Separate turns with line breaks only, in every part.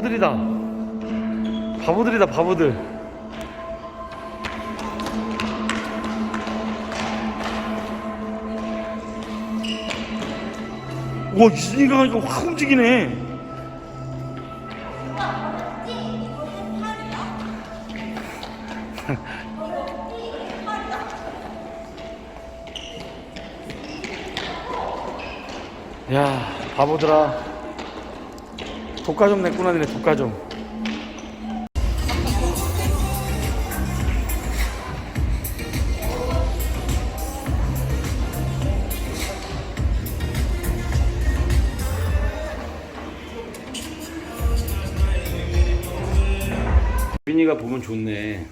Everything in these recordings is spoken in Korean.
바보들이다. 바보들이다, 바보들. 와, 이순이가 이거 확 움직이네. 야, 바보들아. 독과점 냈구나, 니네 독과점. 민이가 보면 좋네.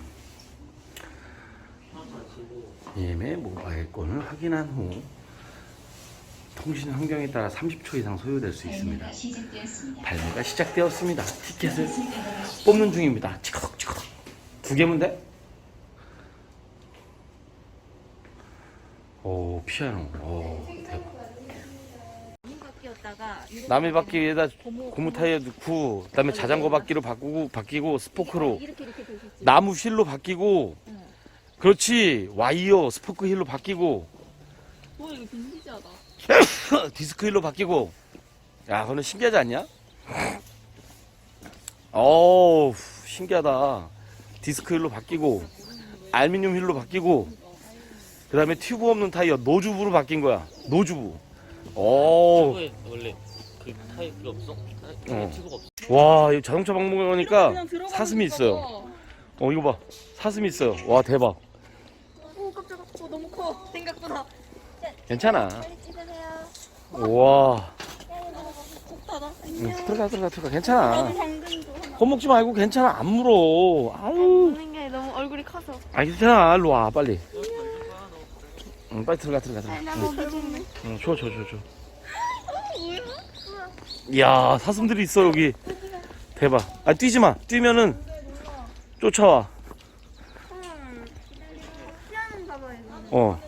예매 모바일 권을 확인한 후 통신 환경에 따라 30초 이상 소요될 수 있습니다.
발매가 시작되었습니다.
발매가 시작되었습니다. 티켓을 뽑는 중입니다. 치커덕 치커덕 두 개면 돼? 오 피아노. 오 대박. 남의 바퀴에다 고무 타이어 넣고 그다음에 자전거 바퀴로 바꾸고 바뀌고 스포크로. 나무 휠로 바뀌고 그렇지 와이어 스포크 휠로 바뀌고
와 이거 빈티지하다.
디스크 휠로 바뀌고 야 그거는 신기하지 않냐? 어우 신기하다 디스크 휠로 바뀌고 알루미늄 휠로 바뀌고 그 다음에 튜브 없는 타이어 노주부로 바뀐 거야 노주부 오.
튜브에 원래 그 타입 필요 없어?
어.
튜브가 없어.
와, 이 자동차 박물관이니까 사슴이 있어요.
봐.
어, 이거 봐. 사슴이 있어요. 와, 대박.
오 깜짝아. 어, 너무 커. 생각보다.
괜찮아.
빨리 찍으세요.
와,
좋다다.
응,
안녕.
들어가, 들어가, 들어가. 괜찮아. 겁먹지 말고 괜찮아. 안 물어. 아유.
게 너무 얼굴이 커서.
아, 괜찮아. 일로 와, 빨리. 응, 빨리 들어가, 들어가, 들어가.
나 보기 좋네.
응, 줘, 줘, 줘, 줘. 이야, 사슴들이 있어, 여기. 대박. 아, 뛰지 마. 뛰면은 쫓아와.
음. 피하는 봐봐 이거.
어.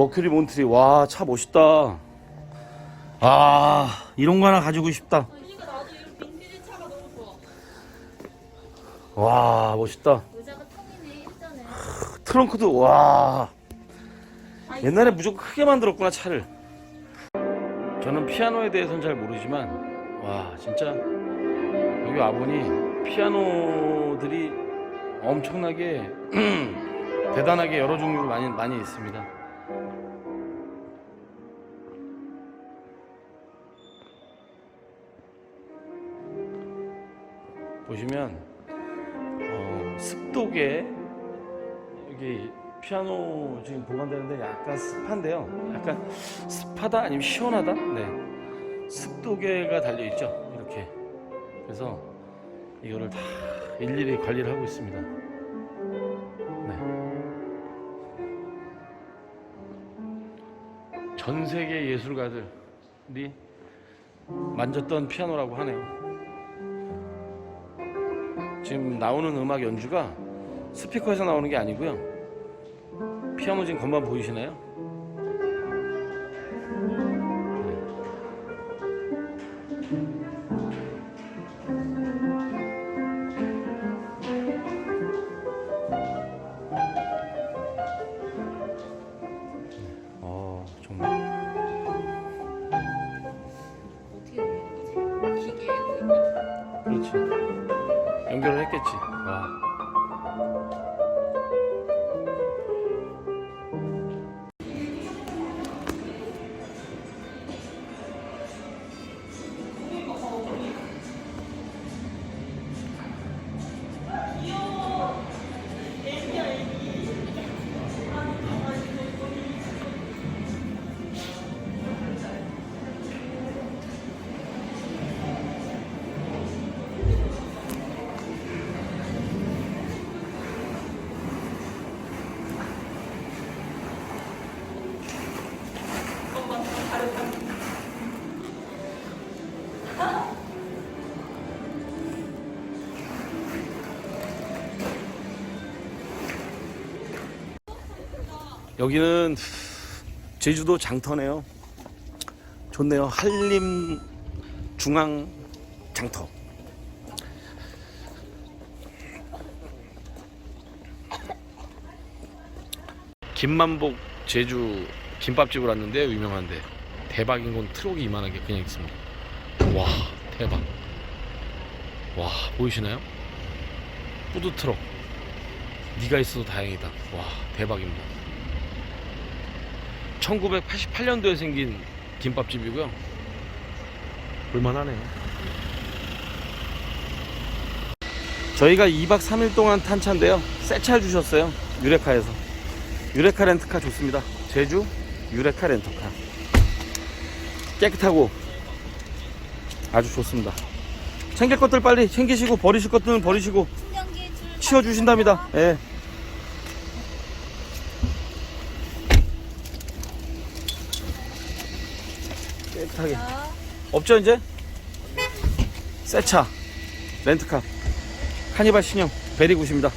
머큐리 몬트리 와 차 멋있다. 아 이런 거 하나 가지고 싶다.
그러니까 나도 이런 빈티지 차가 너무 좋아.
와 멋있다.
의자가 텅이네 예전에.
트렁크도 와 옛날에 무조건 크게 만들었구나 차를. 저는 피아노에 대해서는 잘 모르지만 와 진짜 여기 와보니 피아노들이 엄청나게 대단하게 여러 종류로 많이 많이 있습니다. 보시면 어, 습도계 여기 피아노 지금 보관되는데 약간 습한데요. 약간 습하다 아니면 시원하다. 네, 습도계가 달려 있죠. 이렇게 그래서 이거를 다 일일이 관리를 하고 있습니다. 네. 전 세계 예술가들이 만졌던 피아노라고 하네요. 지금 나오는 음악 연주가 스피커에서 나오는 게 아니고요. 피아노 지금 건반 보이시나요? 어 정말
어떻게 되는 거지? 기계에 보이냐?
그렇지 연결을 했겠지. 와. 여기는 제주도 장터네요. 좋네요. 한림 중앙 장터. 김만복 제주 김밥집을 왔는데 유명한데 대박인 건 트럭이 이만하게 그냥 있습니다. 와 대박. 와 보이시나요? 푸드 트럭. 네가 있어도 다행이다. 와 대박입니다. 1988년도에 생긴 김밥집이고요. 볼만하네요. 저희가 2박 3일 동안 탄 차인데요. 새 차 주셨어요. 유레카에서. 유레카 렌트카 좋습니다. 제주 유레카 렌터카. 깨끗하고 아주 좋습니다. 챙길 것들 빨리 챙기시고 버리실 것들은 버리시고
충전기 줄
치워 주신답니다. 예. 깨끗하게. 없죠 이제? 새차 렌트카 카니발 신형 베리굿입니다.